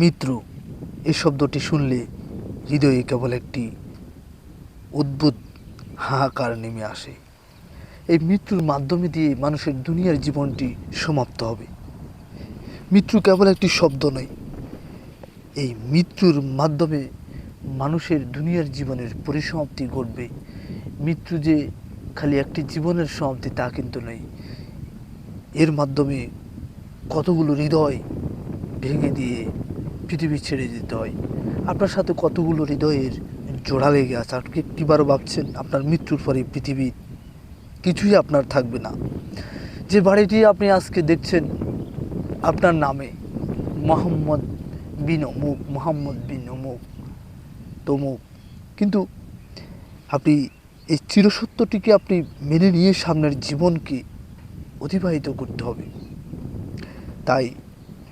মিত্র এই শব্দটি শুনলে হৃদয়ে কেবল একটি অদ্ভুত হাহাকার নেমে আসে। এই মৃত্যুর মাধ্যমে দিয়ে মানুষের দুনিয়ার জীবনটি সমাপ্ত হবে। মৃত্যু কেবল একটি শব্দ নয়, এই মৃত্যুর মাধ্যমে মানুষের দুনিয়ার জীবনের পরিসমাপ্তি ঘটবে। মৃত্যু যে খালি একটি জীবনের সমাপ্তি তা কিন্তু নয়, এর মাধ্যমে কতগুলো হৃদয় ভেঙে দিয়ে পৃথিবী ছেড়ে যেতে হয়। আপনার সাথে কতগুলো হৃদয়ের জোড়া লেগে আছে? আপনি একটিবারও ভাবছেন আপনার মৃত্যুর পরে পৃথিবী কিছুই আপনার থাকবে না। যে বাড়িটি আপনি আজকে দেখছেন, আপনার নামে মোহাম্মদ বিন অমুক, মোহাম্মদ বিন অমুক, তমুক। কিন্তু আপনি এই চিরসত্যটিকে আপনি মেনে নিয়ে সামনের জীবনকে অতিবাহিত করতে হবে। তাই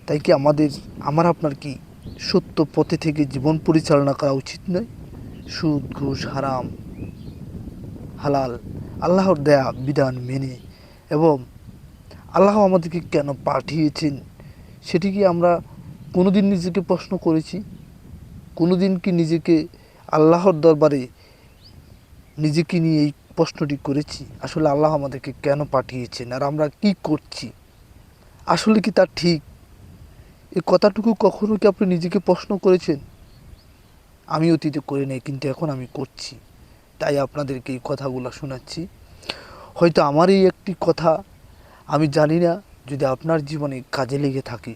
তাই কি আমাদের, আমার আপনার কি সত্য পথে থেকে জীবন পরিচালনা করা উচিত নয়? সুদ, ঘুষ, হারাম, হালাল, আল্লাহর দেয়া, বিধান মেনে এবং আল্লাহ আমাদেরকে কেন পাঠিয়েছেন সেটি কি আমরা কোনোদিন নিজেকে প্রশ্ন করেছি? কোনোদিন কি নিজেকে আল্লাহর দরবারে নিজেকে নিয়ে এই প্রশ্নটি করেছি? আসলে আল্লাহ আমাদেরকে কেন পাঠিয়েছেন? আর আমরা কি করছি? আসলে কি তা ঠিক? এই কথাটুকু কখনো কি আপনি নিজেকে প্রশ্ন করেছেন? আমি অতীতে করে নেই কিন্তু এখন আমি করছি। তাই আপনাদেরকে এই কথাগুলো শোনাচ্ছি। হয়তো আমার এই একটি কথা আমি জানি না যদি আপনার জীবনে কাজে লেগে থাকে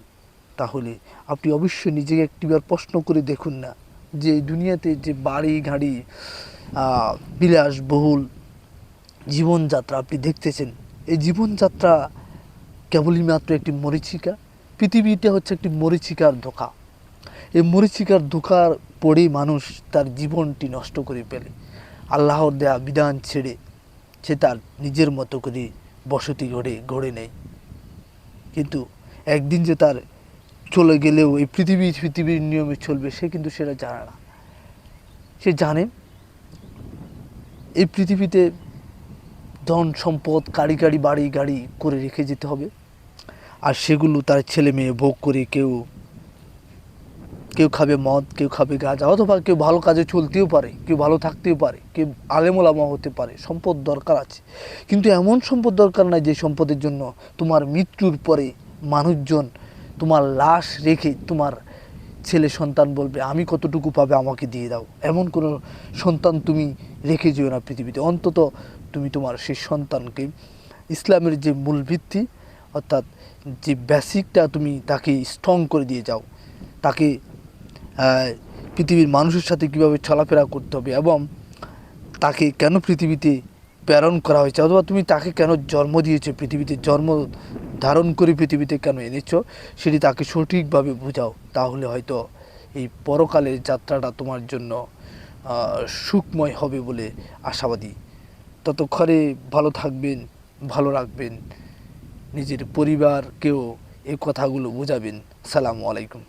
তাহলে আপনি অবশ্যই নিজেকে একটিবার প্রশ্ন করে দেখুন না যে দুনিয়াতে যে বাড়ি আহ, বিলাসবহুল জীবনযাত্রা আপনি দেখতেছেন এই জীবনযাত্রা কেবলই মাত্র একটি মরিচিকা? পৃথিবীটা হচ্ছে একটি মরিচিকার ধোকা। এই মরিচিকার ধোকার পরেই মানুষ তার জীবনটি নষ্ট করে ফেলে। আল্লাহর দেয়া বিধান ছেড়ে সে তার নিজের মতো করে বসতি গড়ে গড়ে নেয়। কিন্তু একদিন যে তার চলে গেলেও এই পৃথিবী, পৃথিবীর নিয়মে চলবে, সে কিন্তু সেটা জানে না। সে জানে এই পৃথিবীতে ধন, সম্পদ কারি গাড়ি, বাড়ি, গাড়ি করে রেখে যেতে হবে। আর সেগুলো তার ছেলে মেয়ে ভোগ করে কেউ কেউ খাবে মদ, কেউ খাবে গাঁজা, অথবা কেউ ভালো কাজে চলতেও পারে, কেউ ভালো থাকতেও পারে, কেউ আলেমোলামা হতে পারে, সম্পদ দরকার আছে। কিন্তু এমন সম্পদ দরকার নাই যে সম্পদের জন্য তোমার মৃত্যুর পরে মানুষজন তোমার লাশ রেখে তোমার ছেলে সন্তান বলবে, আমি কতটুকু পাবে আমাকে দিয়ে দাও। এমন কোনো সন্তান তুমি রেখে যেও না পৃথিবীতে। অন্তত তুমি তোমার সেই সন্তানকে ইসলামের যে মূল ভিত্তি অর্থাৎ যে বেসিকটা তুমি তাকে স্ট্রং করে দিয়ে যাও, তাকে পৃথিবীর মানুষের সাথে কীভাবে চলাফেরা করতে হবে এবং তাকে কেন পৃথিবীতে প্রেরণ করা হয়েছে অথবা তুমি তাকে কেন জন্ম দিয়েছ, পৃথিবীতে জন্ম ধারণ করে পৃথিবীতে কেন এনেছো, সেটি তাকে সঠিকভাবে বোঝাও। তাহলে হয়তো এই পরকালের যাত্রাটা তোমার জন্য সুখময় হবে বলে আশাবাদী। ততক্ষণে ভালো থাকবেন, ভালো রাখবেন। নিজের পরিবারকেও এই কথাগুলো বোঝাবেন। সালামু আলাইকুম।